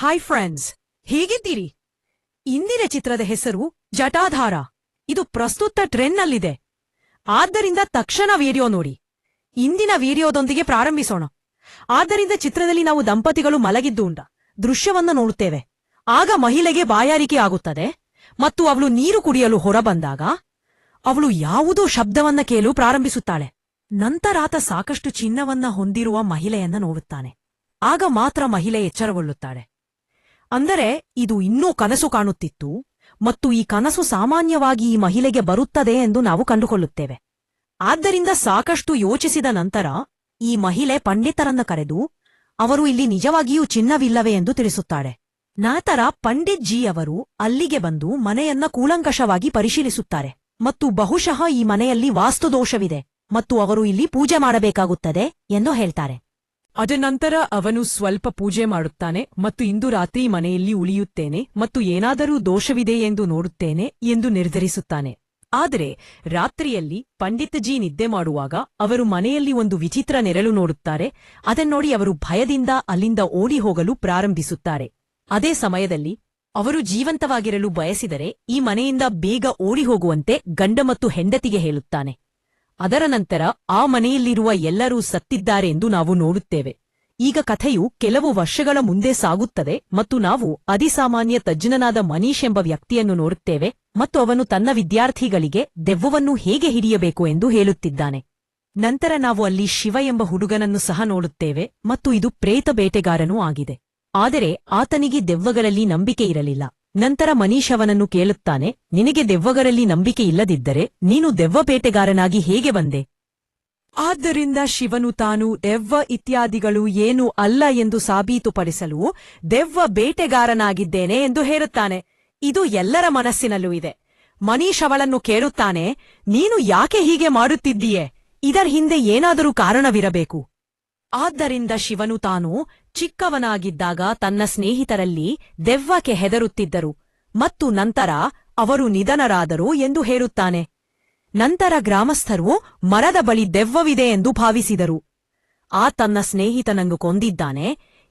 Hi friends ಹೇಗಿದ್ದೀರಿ? ಇಂದಿನ ಚಿತ್ರದ ಹೆಸರು ಜಟಾಧಾರ. ಇದು ಪ್ರಸ್ತುತ ಟ್ರೆಂಡ್ನಲ್ಲಿದೆ ಆದ್ದರಿಂದ ತಕ್ಷಣ ವಿಡಿಯೋ ನೋಡಿ. ಇಂದಿನ ವಿಡಿಯೋದೊಂದಿಗೆ ಪ್ರಾರಂಭಿಸೋಣ. ಆದ್ದರಿಂದ ಚಿತ್ರದಲ್ಲಿ ನಾವು ದಂಪತಿಗಳು ಮಲಗಿದ್ದು ಉಂಟ. ದೃಶ್ಯವನ್ನು ನೋಡುತ್ತೇವೆ. ಆಗ ಮಹಿಳೆಗೆ ಬಾಯಾರಿಕೆ ಆಗುತ್ತದೆ ಮತ್ತು ಅವಳು ನೀರು ಕುಡಿಯಲು ಹೊರಬಂದಾಗ ಅವಳು ಯಾವುದೋ ಶಬ್ದವನ್ನ ಕೇಳಲು ಪ್ರಾರಂಭಿಸುತ್ತಾಳೆ. ನಂತರ ಆತ ಸಾಕಷ್ಟು ಚಿನ್ನವನ್ನ ಹೊಂದಿರುವ ಮಹಿಳೆಯನ್ನ ನೋಡುತ್ತಾನೆ. ಆಗ ಮಾತ್ರ ಮಹಿಳೆ ಎಚ್ಚರಗೊಳ್ಳುತ್ತಾಳೆ. ಅಂದರೆ ಇದು ಇನ್ನೂ ಕನಸು ಕಾಣುತ್ತಿತ್ತು ಮತ್ತು ಈ ಕನಸು ಸಾಮಾನ್ಯವಾಗಿ ಈ ಮಹಿಳೆಗೆ ಬರುತ್ತದೆ ಎಂದು ನಾವು ಕಂಡುಕೊಳ್ಳುತ್ತೇವೆ. ಆದ್ದರಿಂದ ಸಾಕಷ್ಟು ಯೋಚಿಸಿದ ನಂತರ ಈ ಮಹಿಳೆ ಪಂಡಿತರನ್ನ ಕರೆದು, ಅವರು ಇಲ್ಲಿ ನಿಜವಾಗಿಯೂ ಚಿನ್ನವಿಲ್ಲವೇ ಎಂದು ತಿಳಿಸುತ್ತಾಳೆ. ನಂತರ ಪಂಡಿತ್ ಜಿ ಅವರು ಅಲ್ಲಿಗೆ ಬಂದು ಮನೆಯನ್ನ ಕೂಲಂಕಷವಾಗಿ ಪರಿಶೀಲಿಸುತ್ತಾರೆ ಮತ್ತು ಬಹುಶಃ ಈ ಮನೆಯಲ್ಲಿ ವಾಸ್ತುದೋಷವಿದೆ ಮತ್ತು ಅವರು ಇಲ್ಲಿ ಪೂಜೆ ಮಾಡಬೇಕಾಗುತ್ತದೆ ಎಂದು ಹೇಳ್ತಾರೆ. ಅದ ನಂತರ ಅವನು ಸ್ವಲ್ಪ ಪೂಜೆ ಮಾಡುತ್ತಾನೆ ಮತ್ತು ಇಂದು ರಾತ್ರಿ ಮನೆಯಲ್ಲಿ ಉಳಿಯುತ್ತೇನೆ ಮತ್ತು ಏನಾದರೂ ದೋಷವಿದೆ ಎಂದು ನೋಡುತ್ತೇನೆ ಎಂದು ನಿರ್ಧರಿಸುತ್ತಾನೆ. ಆದರೆ ರಾತ್ರಿಯಲ್ಲಿ ಪಂಡಿತಜಿ ನಿದ್ದೆ ಮಾಡುವಾಗ ಅವರು ಮನೆಯಲ್ಲಿ ಒಂದು ವಿಚಿತ್ರ ನೆರಳು ನೋಡುತ್ತಾರೆ, ಅದನ್ನೋಡಿ ಅವರು ಭಯದಿಂದ ಅಲ್ಲಿಂದ ಓಡಿ ಹೋಗಲು ಪ್ರಾರಂಭಿಸುತ್ತಾರೆ. ಅದೇ ಸಮಯದಲ್ಲಿ ಅವರು ಜೀವಂತವಾಗಿರಲು ಬಯಸಿದರೆ ಈ ಮನೆಯಿಂದ ಬೇಗ ಓಡಿ ಹೋಗುವಂತೆ ಗಂಡ ಮತ್ತು ಹೆಂಡತಿಗೆ ಹೇಳುತ್ತಾನೆ. ಅದರ ನಂತರ ಆ ಮನೆಯಲ್ಲಿರುವ ಎಲ್ಲರೂ ಸತ್ತಿದ್ದಾರೆ ಎಂದು ನಾವು ನೋಡುತ್ತೇವೆ. ಈಗ ಕಥೆಯು ಕೆಲವು ವರ್ಷಗಳ ಮುಂದೆ ಸಾಗುತ್ತದೆ ಮತ್ತು ನಾವು ಅಧಿಸಾಮಾನ್ಯ ತಜ್ಞನಾದ ಮನೀಶ್ ಎಂಬ ವ್ಯಕ್ತಿಯನ್ನು ನೋಡುತ್ತೇವೆ ಮತ್ತು ಅವನು ತನ್ನ ವಿದ್ಯಾರ್ಥಿಗಳಿಗೆ ದೆವ್ವವನ್ನು ಹೇಗೆ ಹಿಡಿಯಬೇಕು ಎಂದು ಹೇಳುತ್ತಿದ್ದಾನೆ. ನಂತರ ನಾವು ಅಲ್ಲಿ ಶಿವ ಎಂಬ ಹುಡುಗನನ್ನು ಸಹ ನೋಡುತ್ತೇವೆ ಮತ್ತು ಇದು ಪ್ರೇತ ಬೇಟೆಗಾರನೂ ಆಗಿದೆ. ಆದರೆ ಆತನಿಗೆ ದೆವ್ವಗಳಲ್ಲಿ ನಂಬಿಕೆ ಇರಲಿಲ್ಲ. ನಂತರ ಮನೀಶ್ ಕೇಳುತ್ತಾನೆ, ನಿನಗೆ ದೆವ್ವಗರಲ್ಲಿ ನಂಬಿಕೆ ಇಲ್ಲದಿದ್ದರೆ ನೀನು ದೆವ್ವ ಬೇಟೆಗಾರನಾಗಿ ಹೇಗೆ ಬಂದೆ? ಆದ್ದರಿಂದ ಶಿವನು ತಾನು ದೆವ್ವ ಇತ್ಯಾದಿಗಳು ಏನು ಅಲ್ಲ ಎಂದು ಸಾಬೀತುಪಡಿಸಲು ದೆವ್ವ ಬೇಟೆಗಾರನಾಗಿದ್ದೇನೆ ಎಂದು ಹೇಳುತ್ತಾನೆ. ಇದು ಎಲ್ಲರ ಮನಸ್ಸಿನಲ್ಲೂ ಇದೆ. ಮನೀಶ್ ಅವಳನ್ನು ಕೇಳುತ್ತಾನೆ, ನೀನು ಯಾಕೆ ಹೀಗೆ ಮಾಡುತ್ತಿದ್ದೀಯೆ? ಇದರ ಹಿಂದೆ ಏನಾದರೂ ಕಾರಣವಿರಬೇಕು? ಆದ್ದರಿಂದ ಶಿವನು ತಾನು ಚಿಕ್ಕವನಾಗಿದ್ದಾಗ ತನ್ನ ಸ್ನೇಹಿತರಲ್ಲಿ ದೆವ್ವಕ್ಕೆ ಹೆದರುತ್ತಿದ್ದರು ಮತ್ತು ನಂತರ ಅವರು ನಿಧನರಾದರು ಎಂದು ಹೇಳುತ್ತಾನೆ. ನಂತರ ಗ್ರಾಮಸ್ಥರು, ಮರದ ಬಳಿ ದೆವ್ವವಿದೆ ಎಂದು ಭಾವಿಸಿದರು. ಆ ತನ್ನ ಸ್ನೇಹಿತನನ್ನು ಕೊಂದಿದ್ದಾನೆ,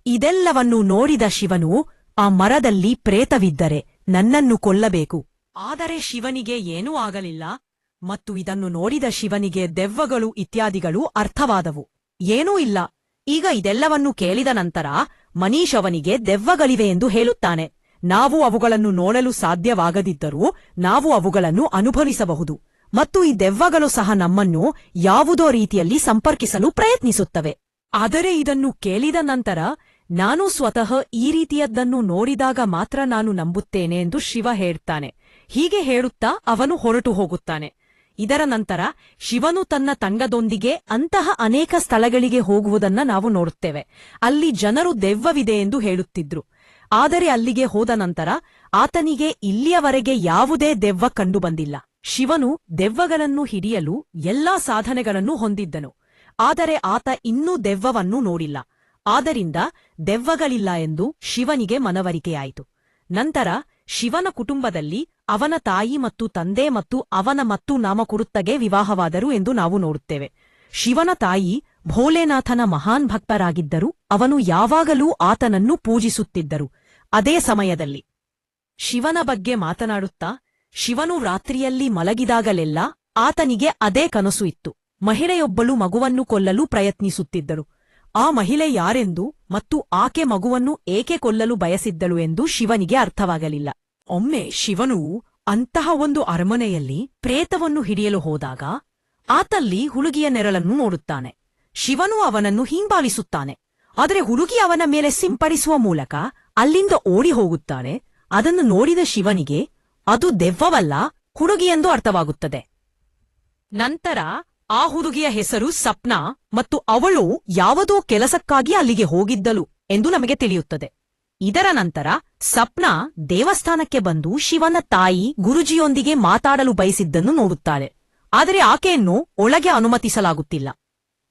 ಇದೆಲ್ಲವನ್ನು ನೋಡಿದ ಶಿವನು ಆ ಮರದಲ್ಲಿ ಪ್ರೇತವಿದ್ದರೆ ನನ್ನನ್ನು ಕೊಲ್ಲಬೇಕು. ಆದರೆ ಶಿವನಿಗೆ ಏನೂ ಆಗಲಿಲ್ಲ ಮತ್ತು ಇದನ್ನು ನೋಡಿದ ಶಿವನಿಗೆ ದೆವ್ವಗಳು ಇತ್ಯಾದಿಗಳು ಅರ್ಥವಾದವು. ಏನೂ ಇಲ್ಲ. ಈಗ ಇದೆಲ್ಲವನ್ನು ಕೇಳಿದ ನಂತರ ಮನೀಶ್ ಅವನಿಗೆ ದೆವ್ವಗಳಿವೆ ಎಂದು ಹೇಳುತ್ತಾನೆ. ನಾವು ಅವುಗಳನ್ನು ನೋಡಲು ಸಾಧ್ಯವಾಗದಿದ್ದರೂ ನಾವು ಅವುಗಳನ್ನು ಅನುಭವಿಸಬಹುದು. ಮತ್ತು ಈ ದೆವ್ವಗಳು ಸಹ ನಮ್ಮನ್ನು ಯಾವುದೋ ರೀತಿಯಲ್ಲಿ ಸಂಪರ್ಕಿಸಲು ಪ್ರಯತ್ನಿಸುತ್ತವೆ. ಆದರೆ ಇದನ್ನು ಕೇಳಿದ ನಂತರ ನಾನು ಸ್ವತಃ ಈ ರೀತಿಯದ್ದನ್ನು ನೋಡಿದಾಗ ಮಾತ್ರ ನಾನು ನಂಬುತ್ತೇನೆ ಎಂದು ಶಿವ ಹೇಳ್ತಾನೆ. ಹೀಗೆ ಹೇಳುತ್ತಾ ಅವನು ಹೊರಟು ಹೋಗುತ್ತಾನೆ. ಇದರ ನಂತರ ಶಿವನು ತನ್ನ ತಂಡದೊಂದಿಗೆ ಅಂತಹ ಅನೇಕ ಸ್ಥಳಗಳಿಗೆ ಹೋಗುವುದನ್ನ ನಾವು ನೋಡುತ್ತೇವೆ. ಅಲ್ಲಿ ಜನರು ದೆವ್ವವಿದೆ ಎಂದು ಹೇಳುತ್ತಿದ್ರು. ಆದರೆ ಅಲ್ಲಿಗೆ ಹೋದ ನಂತರ ಆತನಿಗೆ ಇಲ್ಲಿಯವರೆಗೆ ಯಾವುದೇ ದೆವ್ವ ಕಂಡುಬಂದಿಲ್ಲ ಶಿವನು ದೆವ್ವಗಳನ್ನು ಹಿಡಿಯಲು ಎಲ್ಲಾ ಸಾಧನೆಗಳನ್ನು ಹೊಂದಿದ್ದನು. ಆದರೆ ಆತ ಇನ್ನೂ ದೆವ್ವವನ್ನು ನೋಡಿಲ್ಲ. ಆದ್ದರಿಂದ ದೆವ್ವಗಳಿಲ್ಲ ಎಂದು ಶಿವನಿಗೆ ಮನವರಿಕೆಯಾಯಿತು. ನಂತರ ಶಿವನ ಕುಟುಂಬದಲ್ಲಿ ಅವನ ತಾಯಿ ಮತ್ತು ತಂದೆ ಮತ್ತು ಅವನ ಮತ್ತು ನಾಮಕುರುತ್ತಗೆ ವಿವಾಹವಾದರು ಎಂದು ನಾವು ನೋಡುತ್ತೇವೆ. ಶಿವನ ತಾಯಿ ಭೋಲೆನಾಥನ ಮಹಾನ್ ಭಕ್ತರಾಗಿದ್ದರು ಅವನು ಯಾವಾಗಲೂ ಆತನನ್ನು ಪೂಜಿಸುತ್ತಿದ್ದರು. ಅದೇ ಸಮಯದಲ್ಲಿ ಶಿವನ ಬಗ್ಗೆ ಮಾತನಾಡುತ್ತಾ, ಶಿವನು ರಾತ್ರಿಯಲ್ಲಿ ಮಲಗಿದಾಗಲೆಲ್ಲ ಆತನಿಗೆ ಅದೇ ಕನಸು ಇತ್ತು. ಮಹಿಳೆಯೊಬ್ಬಳು ಮಗುವನ್ನು ಕೊಲ್ಲಲು ಪ್ರಯತ್ನಿಸುತ್ತಿದ್ದಳು. ಆ ಮಹಿಳೆ ಯಾರೆಂದು ಮತ್ತು ಆಕೆ ಮಗುವನ್ನು ಏಕೆ ಕೊಲ್ಲಲು ಬಯಸಿದ್ದಳು ಎಂದು ಶಿವನಿಗೆ ಅರ್ಥವಾಗಲಿಲ್ಲ. ಒಮ್ಮೆ ಶಿವನು ಅಂತಹ ಒಂದು ಅರಮನೆಯಲ್ಲಿ ಪ್ರೇತವನ್ನು ಹಿಡಿಯಲು ಹೋದಾಗ ಆತಲ್ಲಿ ಹುಡುಗಿಯ ನೆರಳನ್ನು ನೋಡುತ್ತಾನೆ. ಶಿವನು ಅವನನ್ನು ಹಿಂಬಾಲಿಸುತ್ತಾನೆ. ಆದರೆ ಹುಡುಗಿ ಅವನ ಮೇಲೆ ಸಿಂಪಡಿಸುವ ಮೂಲಕ ಅಲ್ಲಿಂದ ಓಡಿ ಹೋಗುತ್ತಾನೆ ಅದನ್ನು ನೋಡಿದ ಶಿವನಿಗೆ, ಅದು ದೆವ್ವವಲ್ಲ, ಹುಡುಗಿಯೆಂದು ಅರ್ಥವಾಗುತ್ತದೆ. ನಂತರ ಆ ಹುಡುಗಿಯ ಹೆಸರು ಸಪ್ನ ಮತ್ತು ಅವಳು ಯಾವುದೋ ಕೆಲಸಕ್ಕಾಗಿ ಅಲ್ಲಿಗೆ ಹೋಗಿದ್ದಳು ಎಂದು ನಮಗೆ ತಿಳಿಯುತ್ತದೆ. ಇದರ ನಂತರ ಸಪ್ನ ದೇವಸ್ಥಾನಕ್ಕೆ ಬಂದು ಶಿವನ ತಾಯಿ ಗುರುಜಿಯೊಂದಿಗೆ ಮಾತಾಡಲು ಬಯಸಿದ್ದನ್ನು ನೋಡುತ್ತಾಳೆ. ಆದರೆ ಆಕೆಯನ್ನು ಒಳಗೆ ಅನುಮತಿಸಲಾಗುತ್ತಿಲ್ಲ.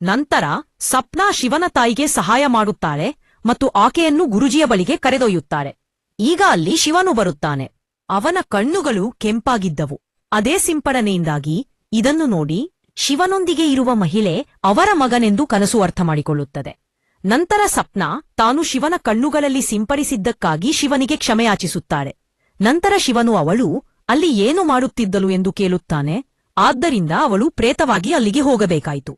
ನಂತರ ಸಪ್ನ ಶಿವನ ತಾಯಿಗೆ ಸಹಾಯ ಮಾಡುತ್ತಾಳೆ ಮತ್ತು ಆಕೆಯನ್ನು ಗುರುಜಿಯ ಬಳಿಗೆ ಕರೆದೊಯ್ಯುತ್ತಾರೆ. ಈಗ ಅಲ್ಲಿ ಶಿವನು ಬರುತ್ತಾನೆ. ಅವನ ಕಣ್ಣುಗಳು ಕೆಂಪಾಗಿದ್ದವು. ಅದೇ ಸಿಂಪಡನೆಯಿಂದಾಗಿ ಇದನ್ನು ನೋಡಿ ಶಿವನೊಂದಿಗೆ ಇರುವ ಮಹಿಳೆ ಅವರ ಮಗನೆಂದು ಕನಸು ಅರ್ಥ ಮಾಡಿಕೊಳ್ಳುತ್ತದೆ. ನಂತರ ಸಪ್ನ ತಾನು ಶಿವನ ಕಣ್ಣುಗಳಲ್ಲಿ ಸಿಂಪಡಿಸಿದ್ದಕ್ಕಾಗಿ ಶಿವನಿಗೆ ಕ್ಷಮೆಯಾಚಿಸುತ್ತಾಳೆ ನಂತರ ಶಿವನು ಅವಳು, ಅಲ್ಲಿ ಏನು ಮಾಡುತ್ತಿದ್ದಳು ಎಂದು ಕೇಳುತ್ತಾನೆ. ಆದ್ದರಿಂದ ಅವಳು ಪ್ರೇತವಾಗಿ ಅಲ್ಲಿಗೆ ಹೋಗಬೇಕಾಯಿತು.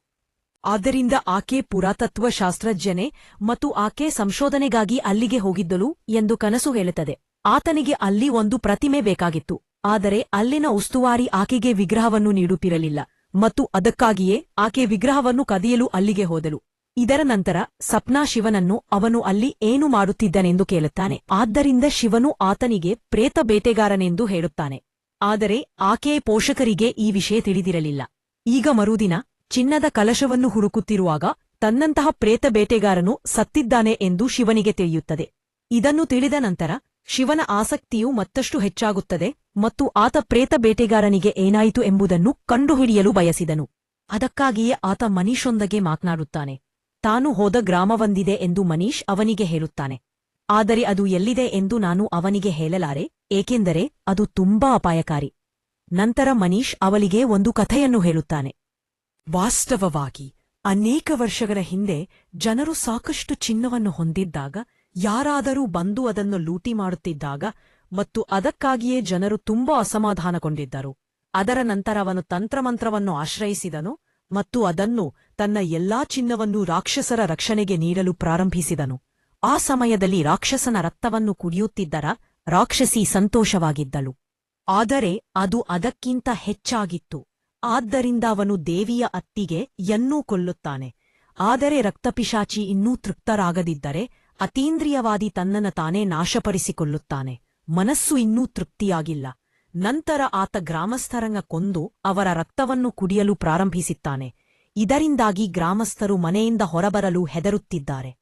ಆದ್ದರಿಂದ ಆಕೆ ಪುರಾತತ್ವ ಶಾಸ್ತ್ರಜ್ಞನೆ ಮತ್ತು ಆಕೆ ಸಂಶೋಧನೆಗಾಗಿ ಅಲ್ಲಿಗೆ ಹೋಗಿದ್ದಳು ಎಂದು ಕನಸು ಹೇಳುತ್ತದೆ. ಆತನಿಗೆ ಅಲ್ಲಿ ಒಂದು ಪ್ರತಿಮೆ ಬೇಕಾಗಿತ್ತು. ಆದರೆ ಅಲ್ಲಿನ ಉಸ್ತುವಾರಿ ಆಕೆಗೆ ವಿಗ್ರಹವನ್ನು ನೀಡುತ್ತಿರಲಿಲ್ಲ. ಮತ್ತು ಅದಕ್ಕಾಗಿಯೇ ಆಕೆ ವಿಗ್ರಹವನ್ನು ಕದಿಯಲು ಅಲ್ಲಿಗೆ ಹೋದಳು. ಇದರ ನಂತರ ಸಪ್ನಾ ಶಿವನನ್ನು ಅವನು ಅಲ್ಲಿ ಏನು ಮಾಡುತ್ತಿದ್ದನೆಂದು ಕೇಳುತ್ತಾನೆ. ಆದ್ದರಿಂದ ಶಿವನು ಆತನಿಗೆ ಪ್ರೇತ ಬೇಟೆಗಾರನೆಂದು ಹೇಳುತ್ತಾನೆ. ಆದರೆ ಆಕೆಯ ಪೋಷಕರಿಗೆ ಈ ವಿಷಯ ತಿಳಿದಿರಲಿಲ್ಲ. ಈಗ ಮರುದಿನ ಚಿನ್ನದ ಕಲಶವನ್ನು ಹುಡುಕುತ್ತಿರುವಾಗ ತನ್ನಂತಹ ಪ್ರೇತ ಬೇಟೆಗಾರನು ಸತ್ತಿದ್ದಾನೆ ಎಂದು ಶಿವನಿಗೆ ತಿಳಿಯುತ್ತದೆ. ಇದನ್ನು ತಿಳಿದ ನಂತರ ಶಿವನ ಆಸಕ್ತಿಯು ಮತ್ತಷ್ಟು ಹೆಚ್ಚಾಗುತ್ತದೆ ಮತ್ತು ಆತ ಪ್ರೇತ ಬೇಟೆಗಾರನಿಗೆ ಏನಾಯಿತು ಎಂಬುದನ್ನು ಕಂಡುಹಿಡಿಯಲು ಬಯಸಿದನು. ಅದಕ್ಕಾಗಿಯೇ ಆತ ಮನೀಷೊಂದಗೆ ಮಾತನಾಡುತ್ತಾನೆ. ತಾನು ಹೋದ ಗ್ರಾಮವೊಂದಿದೆ ಎಂದು ಮನೀಶ್ ಅವನಿಗೆ ಹೇಳುತ್ತಾನೆ. ಆದರೆ ಅದು ಎಲ್ಲಿದೆ ಎಂದು ನಾನು ಅವನಿಗೆ ಹೇಳಲಾರೆ, ಏಕೆಂದರೆ ಅದು ತುಂಬಾ ಅಪಾಯಕಾರಿ. ನಂತರ ಮನೀಶ್ ಅವಳಿಗೆ ಒಂದು ಕಥೆಯನ್ನು ಹೇಳುತ್ತಾನೆ. ವಾಸ್ತವವಾಗಿ, ಅನೇಕ ವರ್ಷಗಳ ಹಿಂದೆ ಜನರು ಸಾಕಷ್ಟು ಚಿನ್ನವನ್ನು ಹೊಂದಿದ್ದಾಗ ಯಾರಾದರೂ ಬಂದು ಅದನ್ನು ಲೂಟಿ ಮಾಡುತ್ತಿದ್ದಾಗ ಮತ್ತು ಅದಕ್ಕಾಗಿಯೇ ಜನರು ತುಂಬಾ ಅಸಮಾಧಾನಗೊಂಡಿದ್ದರು. ಅದರ ನಂತರ ಅವನು ತಂತ್ರಮಂತ್ರವನ್ನು ಆಶ್ರಯಿಸಿದನು ಮತ್ತು ಅದನ್ನು ತನ್ನ ಎಲ್ಲಾ ಚಿನ್ನವನ್ನು ರಾಕ್ಷಸರ ರಕ್ಷಣೆಗೆ ನೀಡಲು ಪ್ರಾರಂಭಿಸಿದನು. ಆ ಸಮಯದಲ್ಲಿ ರಾಕ್ಷಸನ ರಕ್ತವನ್ನು ಕುಡಿಯುತ್ತಿದ್ದರ ರಾಕ್ಷಸಿ ಸಂತೋಷವಾಗಿದ್ದಳು. ಆದರೆ ಅದು ಅದಕ್ಕಿಂತ ಹೆಚ್ಚಾಗಿತ್ತು. ಆದ್ದರಿಂದ ಅವನು ದೇವಿಯ ಅತ್ತಿಗೆ ಯನ್ನೂ ಕೊಲ್ಲುತ್ತಾನೆ. ಆದರೆ ರಕ್ತಪಿಶಾಚಿ ಇನ್ನೂ ತೃಪ್ತರಾಗದಿದ್ದರೆ ಅತೀಂದ್ರಿಯವಾದಿ ತನ್ನನ್ನು ತಾನೇ ನಾಶಪಡಿಸಿಕೊಳ್ಳುತ್ತಾನೆ. ಮನಸ್ಸು ಇನ್ನೂ ತೃಪ್ತಿಯಾಗಿಲ್ಲ. ನಂತರ ಆತ ಗ್ರಾಮಸ್ಥರಂಗ ಕೊಂದು ಅವರ ರಕ್ತವನ್ನು ಕುಡಿಯಲು ಪ್ರಾರಂಭಿಸುತ್ತಾನೆ. ಇದರಿಂದಾಗಿ ಗ್ರಾಮಸ್ಥರು ಮನೆಯಿಂದ ಹೊರಬರಲು ಹೆದರುತ್ತಿದ್ದಾರೆ.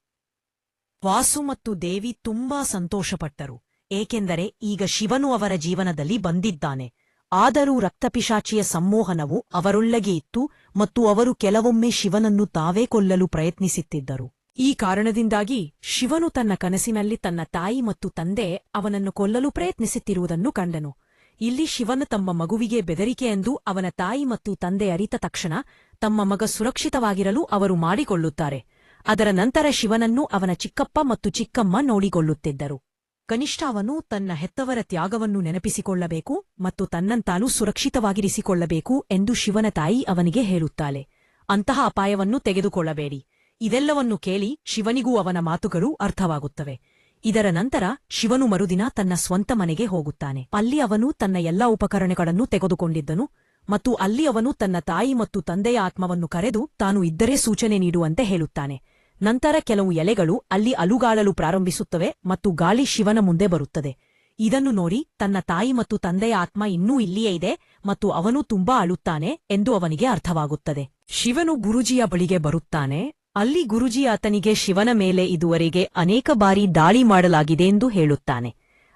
ವಾಸು ಮತ್ತು ದೇವಿ ತುಂಬಾ ಸಂತೋಷಪಟ್ಟರು. ಏಕೆಂದರೆ ಈಗ ಶಿವನು ಅವರ ಜೀವನದಲ್ಲಿ ಬಂದಿದ್ದಾನೆ. ಆದರೂ ರಕ್ತಪಿಶಾಚಿಯ ಸಂಮೋಹನವು ಅವರೊಳಗೆ ಇತ್ತು ಮತ್ತು ಅವರು ಕೆಲವೊಮ್ಮೆ ಶಿವನನ್ನು ತಾವೇ ಕೊಲ್ಲಲು ಪ್ರಯತ್ನಿಸುತ್ತಿದ್ದರು. ಈ ಕಾರಣದಿಂದಾಗಿ ಶಿವನು ತನ್ನ ಕನಸಿನಲ್ಲಿ ತನ್ನ ತಾಯಿ ಮತ್ತು ತಂದೆ ಅವನನ್ನು ಕೊಲ್ಲಲು ಪ್ರಯತ್ನಿಸುತ್ತಿರುವುದನ್ನು ಕಂಡನು. ಇಲ್ಲಿ ಶಿವನು ತಮ್ಮ ಮಗುವಿಗೆ ಬೆದರಿಕೆ ಎಂದು ಅವನ ತಾಯಿ ಮತ್ತು ತಂದೆ ಅರಿತ ತಕ್ಷಣ ತಮ್ಮ ಮಗ ಸುರಕ್ಷಿತವಾಗಿರಲು ಅವರು ಮಾಡಿಕೊಳ್ಳುತ್ತಾರೆ. ಅದರ ನಂತರ ಶಿವನನ್ನು ಅವನ ಚಿಕ್ಕಪ್ಪ ಮತ್ತು ಚಿಕ್ಕಮ್ಮ ನೋಡಿಕೊಳ್ಳುತ್ತಿದ್ದರು. ಕನಿಷ್ಠ ಅವನು ತನ್ನ ಹೆತ್ತವರ ತ್ಯಾಗವನ್ನು ನೆನಪಿಸಿಕೊಳ್ಳಬೇಕು ಮತ್ತು ತನ್ನಂತಾನು ಸುರಕ್ಷಿತವಾಗಿರಿಸಿಕೊಳ್ಳಬೇಕು ಎಂದು ಶಿವನ ತಾಯಿ ಅವನಿಗೆ ಹೇಳುತ್ತಾಳೆ. ಅಂತಹ ಅಪಾಯವನ್ನು ತೆಗೆದುಕೊಳ್ಳಬೇಡಿ. ಇದೆಲ್ಲವನ್ನು ಕೇಳಿ ಶಿವನಿಗೂ ಅವನ ಮಾತುಗಳು ಅರ್ಥವಾಗುತ್ತವೆ. ಇದರ ನಂತರ ಶಿವನು ಮರುದಿನ ತನ್ನ ಸ್ವಂತ ಮನೆಗೆ ಹೋಗುತ್ತಾನೆ. ಅಲ್ಲಿ ಅವನು ತನ್ನ ಎಲ್ಲಾ ಉಪಕರಣಗಳನ್ನು ತೆಗೆದುಕೊಂಡಿದ್ದನು ಮತ್ತು ಅಲ್ಲಿ ಅವನು ತನ್ನ ತಾಯಿ ಮತ್ತು ತಂದೆಯ ಆತ್ಮವನ್ನು ಕರೆದು ತಾನು ಇದ್ದರೆ ಸೂಚನೆ ನೀಡುವಂತೆ ಹೇಳುತ್ತಾನೆ. ನಂತರ ಕೆಲವು ಎಲೆಗಳು ಅಲ್ಲಿ ಅಲುಗಾಡಲು ಪ್ರಾರಂಭಿಸುತ್ತವೆ ಮತ್ತು ಗಾಳಿ ಶಿವನ ಮುಂದೆ ಬರುತ್ತದೆ. ಇದನ್ನು ನೋಡಿ ತನ್ನ ತಾಯಿ ಮತ್ತು ತಂದೆಯ ಆತ್ಮ ಇನ್ನೂ ಇಲ್ಲಿಯೇ ಇದೆ ಮತ್ತು ಅವನು ತುಂಬಾ ಅಳುತ್ತಾನೆ ಎಂದು ಅವನಿಗೆ ಅರ್ಥವಾಗುತ್ತದೆ. ಶಿವನು ಗುರುಜಿಯ ಬಳಿಗೆ ಬರುತ್ತಾನೆ. ಅಲ್ಲಿ ಗುರುಜಿ ಆತನಿಗೆ ಶಿವನ ಮೇಲೆ ಇದುವರೆಗೆ ಅನೇಕ ಬಾರಿ ದಾಳಿ ಮಾಡಲಾಗಿದೆ ಎಂದು ಹೇಳುತ್ತಾನೆ.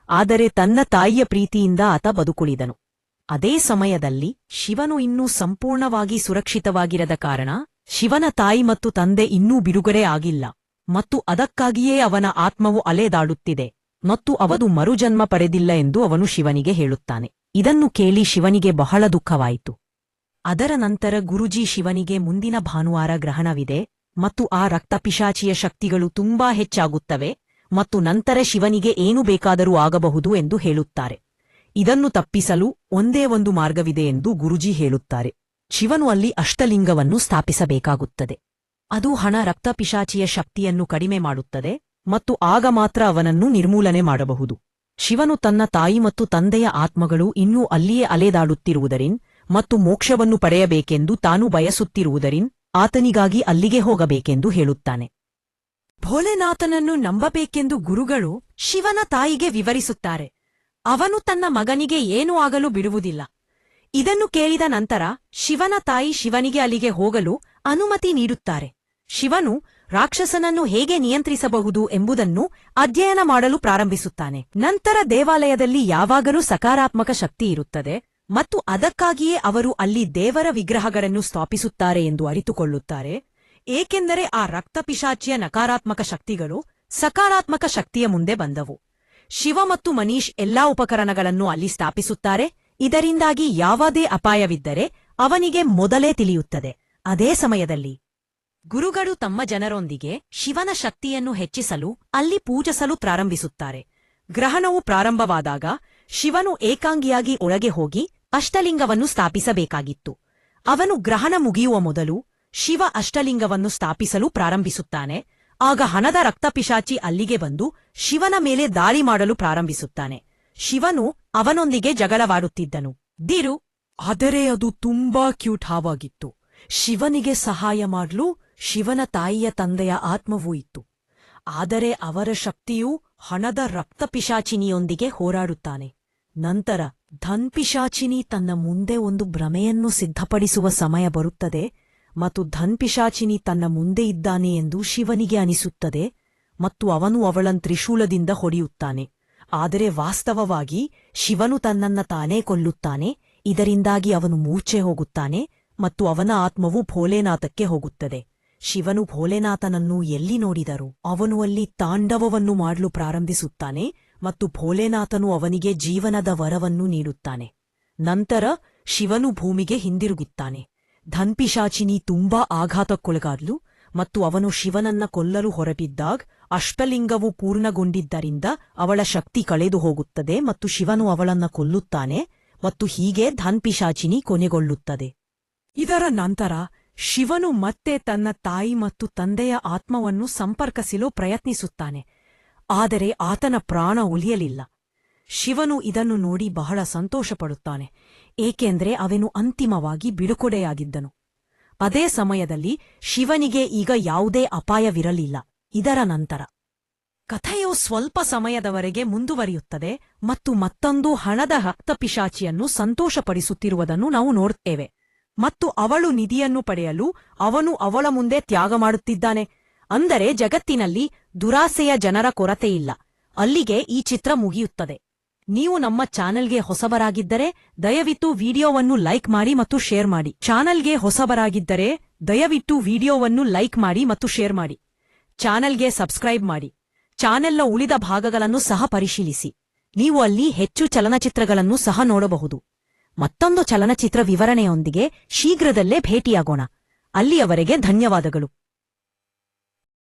ಆದರೆ ತನ್ನ ತಾಯಿಯ ಪ್ರೀತಿಯಿಂದ ಆತ ಬದುಕುಳಿದನು. ಅದೇ ಸಮಯದಲ್ಲಿ ಶಿವನು ಇನ್ನೂ ಸಂಪೂರ್ಣವಾಗಿ ಸುರಕ್ಷಿತವಾಗಿರದ ಕಾರಣ ಶಿವನ ತಾಯಿ ಮತ್ತು ತಂದೆ ಇನ್ನೂ ಬಿಡುಗಡೆ ಆಗಿಲ್ಲ. ಮತ್ತು ಅದಕ್ಕಾಗಿಯೇ ಅವನ ಆತ್ಮವು ಅಲೆದಾಡುತ್ತಿದೆ ಮತ್ತು ಅವದು ಮರುಜನ್ಮ ಪಡೆದಿಲ್ಲ ಎಂದು ಅವನು ಶಿವನಿಗೆ ಹೇಳುತ್ತಾನೆ. ಇದನ್ನು ಕೇಳಿ ಶಿವನಿಗೆ ಬಹಳ ದುಃಖವಾಯಿತು. ಅದರ ನಂತರ ಗುರುಜಿ ಶಿವನಿಗೆ ಮುಂದಿನ ಭಾನುವಾರ ಗ್ರಹಣವಿದೆ. ಮತ್ತು ಆ ರಕ್ತಪಿಶಾಚಿಯ ಶಕ್ತಿಗಳು ತುಂಬಾ ಹೆಚ್ಚಾಗುತ್ತವೆ ಮತ್ತು ನಂತರ ಶಿವನಿಗೆ ಏನು ಬೇಕಾದರೂ ಆಗಬಹುದು ಎಂದು ಹೇಳುತ್ತಾರೆ. ಇದನ್ನು ತಪ್ಪಿಸಲು ಒಂದೇ ಒಂದು ಮಾರ್ಗವಿದೆ ಎಂದು ಗುರುಜಿ ಹೇಳುತ್ತಾರೆ. ಶಿವನು ಅಲ್ಲಿ ಅಷ್ಟಲಿಂಗವನ್ನು ಸ್ಥಾಪಿಸಬೇಕಾಗುತ್ತದೆ. ಅದು ಹಣ ರಕ್ತಪಿಶಾಚಿಯ ಶಕ್ತಿಯನ್ನು ಕಡಿಮೆ ಮಾಡುತ್ತದೆ ಮತ್ತು ಆಗ ಮಾತ್ರ ಅವನನ್ನು ನಿರ್ಮೂಲನೆ ಮಾಡಬಹುದು. ಶಿವನು ತನ್ನ ತಾಯಿ ಮತ್ತು ತಂದೆಯ ಆತ್ಮಗಳು ಇನ್ನೂ ಅಲ್ಲಿಯೇ ಅಲೆದಾಡುತ್ತಿರುವುದರಿನ್ ಮತ್ತು ಮೋಕ್ಷವನ್ನು ಪಡೆಯಬೇಕೆಂದು ತಾನು ಬಯಸುತ್ತಿರುವುದರಿನ್ ಆತನಿಗಾಗಿ ಅಲ್ಲಿಗೆ ಹೋಗಬೇಕೆಂದು ಹೇಳುತ್ತಾನೆ. ಭೋಲೆನಾಥನನ್ನು ನಂಬಬೇಕೆಂದು ಗುರುಗಳು ಶಿವನ ತಾಯಿಗೆ ವಿವರಿಸುತ್ತಾರೆ. ಅವನು ತನ್ನ ಮಗನಿಗೆ ಏನೂ ಆಗಲು ಬಿಡುವುದಿಲ್ಲ. ಇದನ್ನು ಕೇಳಿದ ನಂತರ ಶಿವನ ತಾಯಿ ಶಿವನಿಗೆ ಅಲ್ಲಿಗೆ ಹೋಗಲು ಅನುಮತಿ ನೀಡುತ್ತಾರೆ. ಶಿವನು ರಾಕ್ಷಸನನ್ನು ಹೇಗೆ ನಿಯಂತ್ರಿಸಬಹುದು ಎಂಬುದನ್ನು ಅಧ್ಯಯನ ಮಾಡಲು ಪ್ರಾರಂಭಿಸುತ್ತಾನೆ. ನಂತರ ದೇವಾಲಯದಲ್ಲಿ ಯಾವಾಗಲೂ ಸಕಾರಾತ್ಮಕ ಶಕ್ತಿ ಇರುತ್ತದೆ. ಮತ್ತು ಅದಕ್ಕಾಗಿಯೇ ಅವರು ಅಲ್ಲಿ ದೇವರ ವಿಗ್ರಹಗಳನ್ನು ಸ್ಥಾಪಿಸುತ್ತಾರೆ ಎಂದು ಅರಿತುಕೊಳ್ಳುತ್ತಾರೆ. ಏಕೆಂದರೆ ಆ ರಕ್ತಪಿಶಾಚಿಯ ನಕಾರಾತ್ಮಕ ಶಕ್ತಿಗಳು ಸಕಾರಾತ್ಮಕ ಶಕ್ತಿಯ ಮುಂದೆ ಬಂದವು. ಶಿವ ಮತ್ತು ಮನೀಶ್ ಎಲ್ಲಾ ಉಪಕರಣಗಳನ್ನು ಅಲ್ಲಿ ಸ್ಥಾಪಿಸುತ್ತಾರೆ. ಇದರಿಂದಾಗಿ ಯಾವುದೇ ಅಪಾಯವಿದ್ದರೆ ಅವನಿಗೆ ಮೊದಲೇ ತಿಳಿಯುತ್ತದೆ. ಅದೇ ಸಮಯದಲ್ಲಿ ಗುರುಗಳು ತಮ್ಮ ಜನರೊಂದಿಗೆ ಶಿವನ ಶಕ್ತಿಯನ್ನು ಹೆಚ್ಚಿಸಲು, ಅಲ್ಲಿ ಪೂಜಿಸಲು ಪ್ರಾರಂಭಿಸುತ್ತಾರೆ. ಗ್ರಹಣವು ಪ್ರಾರಂಭವಾದಾಗ ಶಿವನು ಏಕಾಂಗಿಯಾಗಿ ಒಳಗೆ ಹೋಗಿ ಅಷ್ಟಲಿಂಗವನ್ನು ಸ್ಥಾಪಿಸಬೇಕಾಗಿತ್ತು. ಅವನು ಗ್ರಹಣ ಮುಗಿಯುವ ಮೊದಲು ಶಿವ ಅಷ್ಟಲಿಂಗವನ್ನು ಸ್ಥಾಪಿಸಲು ಪ್ರಾರಂಭಿಸುತ್ತಾನೆ. ಆಗ ಹಣದ ರಕ್ತಪಿಶಾಚಿ ಅಲ್ಲಿಗೆ ಬಂದು ಶಿವನ ಮೇಲೆ ದಾಳಿ ಮಾಡಲು ಪ್ರಾರಂಭಿಸುತ್ತಾನೆ. ಶಿವನು ಅವನೊಂದಿಗೆ ಜಗಳವಾಡುತ್ತಿದ್ದನು. ದಿರು, ಆದರೆ ಅದು ತುಂಬಾ ಕ್ಯೂಟ್ ಹಾವಾಗಿತ್ತು. ಶಿವನಿಗೆ ಸಹಾಯ ಮಾಡಲು ಶಿವನ ತಾಯಿಯ ತಂದೆಯ ಆತ್ಮವೂ ಇತ್ತು. ಆದರೆ ಅವರ ಶಕ್ತಿಯು ಹಣದ ರಕ್ತಪಿಶಾಚಿನಿಯೊಂದಿಗೆ ಹೋರಾಡುತ್ತಾನೆ. ನಂತರ ಧನ್ಪಿಶಾಚಿನಿ ತನ್ನ ಮುಂದೆ ಒಂದು ಭ್ರಮೆಯನ್ನು ಸಿದ್ಧಪಡಿಸುವ ಸಮಯ ಬರುತ್ತದೆ ಮತ್ತು ಧನ್ಪಿಶಾಚಿನಿ ತನ್ನ ಮುಂದೆ ಇದ್ದಾನೆ ಎಂದು ಶಿವನಿಗೆ ಅನಿಸುತ್ತದೆ ಮತ್ತು ಅವನು ಅವಳನ್ ತ್ರಿಶೂಲದಿಂದ ಹೊಡೆಯುತ್ತಾನೆ. ಆದರೆ ವಾಸ್ತವವಾಗಿ ಶಿವನು ತನ್ನನ್ನ ತಾನೇ ಕೊಲ್ಲುತ್ತಾನೆ, ಇದರಿಂದಾಗಿ ಅವನು ಮೂರ್ಛೆ ಹೋಗುತ್ತಾನೆ ಮತ್ತು ಅವನ ಆತ್ಮವು ಭೋಲೆನಾಥಕ್ಕೆ ಹೋಗುತ್ತದೆ. ಶಿವನು ಭೋಲೆನಾಥನನ್ನು ಎಲ್ಲಿ ನೋಡಿದರು ಅವನು ಅಲ್ಲಿ ತಾಂಡವವನ್ನು ಮಾಡಲು ಪ್ರಾರಂಭಿಸುತ್ತಾನೆ ಮತ್ತು ಭೋಲೆನಾಥನು ಅವನಿಗೆ ಜೀವನದ ವರವನ್ನು ನೀಡುತ್ತಾನೆ. ನಂತರ ಶಿವನು ಭೂಮಿಗೆ ಹಿಂದಿರುಗುತ್ತಾನೆ. ಧನ್ಪಿಶಾಚಿನಿ ತುಂಬಾ ಆಘಾತಕ್ಕೊಳಗಾದ್ಲು ಮತ್ತು ಅವನು ಶಿವನನ್ನ ಕೊಲ್ಲಲು ಹೊರಬಿದ್ದಾಗ್ ಅಷ್ಟಲಿಂಗವು ಪೂರ್ಣಗೊಂಡಿದ್ದರಿಂದ ಅವಳ ಶಕ್ತಿ ಕಳೆದು ಹೋಗುತ್ತದೆ ಮತ್ತು ಶಿವನು ಅವಳನ್ನ ಕೊಲ್ಲುತ್ತಾನೆ ಮತ್ತು ಹೀಗೆ ಧನ್ಪಿಶಾಚಿನಿ ಕೊನೆಗೊಳ್ಳುತ್ತದೆ. ಇದರ ನಂತರ ಶಿವನು ಮತ್ತೆ ತನ್ನ ತಾಯಿ ಮತ್ತು ತಂದೆಯ ಆತ್ಮವನ್ನು ಸಂಪರ್ಕಿಸಲು ಪ್ರಯತ್ನಿಸುತ್ತಾನೆ. ಆದರೆ ಆತನ ಪ್ರಾಣ ಉಳಿಯಲಿಲ್ಲ. ಶಿವನು ಇದನ್ನು ನೋಡಿ ಬಹಳ ಸಂತೋಷಪಡುತ್ತಾನೆ, ಏಕೆಂದರೆ ಅವನು ಅಂತಿಮವಾಗಿ ಬಿಡುಕೊಡೆಯಾಗಿದ್ದನು ಅದೇ ಸಮಯದಲ್ಲಿ ಶಿವನಿಗೆ ಈಗ ಯಾವುದೇ ಅಪಾಯವಿರಲಿಲ್ಲ. ಇದರ ನಂತರ ಕಥೆಯು ಸ್ವಲ್ಪ ಸಮಯದವರೆಗೆ ಮುಂದುವರಿಯುತ್ತದೆ ಮತ್ತು ಮತ್ತೊಂದು ಹಣದ ಹಕ್ತಪಿಶಾಚಿಯನ್ನು ಸಂತೋಷಪಡಿಸುತ್ತಿರುವುದನ್ನು ನಾವು ನೋಡುತ್ತೇವೆ. ಮತ್ತು ಅವಳು ನಿಧಿಯನ್ನು ಪಡೆಯಲು ಅವನು ಅವಳ ಮುಂದೆ ತ್ಯಾಗ ಮಾಡುತ್ತಿದ್ದಾನೆ. ಅಂದರೆ ಜಗತ್ತಿನಲ್ಲಿ ದುರಾಸೆಯ ಜನರ ಕೊರತೆಯಿಲ್ಲ. ಅಲ್ಲಿಗೆ ಈ ಚಿತ್ರ ಮುಗಿಯುತ್ತದೆ. ನೀವು ನಮ್ಮ ಚಾನೆಲ್ಗೆ ಹೊಸಬರಾಗಿದ್ದರೆ ದಯವಿಟ್ಟು ವಿಡಿಯೋವನ್ನು ಲೈಕ್ ಮಾಡಿ ಮತ್ತು ಶೇರ್ ಮಾಡಿ. ಚಾನೆಲ್ಗೆ ಹೊಸಬರಾಗಿದ್ದರೆ ದಯವಿಟ್ಟು ವಿಡಿಯೋವನ್ನು ಲೈಕ್ ಮಾಡಿ ಮತ್ತು ಶೇರ್ ಮಾಡಿ. ಚಾನೆಲ್ಗೆ ಸಬ್ಸ್ಕ್ರೈಬ್ ಮಾಡಿ. ಚಾನೆಲ್ನ ಉಳಿದ ಭಾಗಗಳನ್ನು ಸಹ ಪರಿಶೀಲಿಸಿ. ನೀವು ಅಲ್ಲಿ ಹೆಚ್ಚು ಚಲನಚಿತ್ರಗಳನ್ನು ಸಹ ನೋಡಬಹುದು. ಮತ್ತೊಂದು ಚಲನಚಿತ್ರ ವಿವರಣೆಯೊಂದಿಗೆ ಶೀಘ್ರದಲ್ಲೇ ಭೇಟಿಯಾಗೋಣ. ಅಲ್ಲಿಯವರೆಗೆ ಧನ್ಯವಾದಗಳು.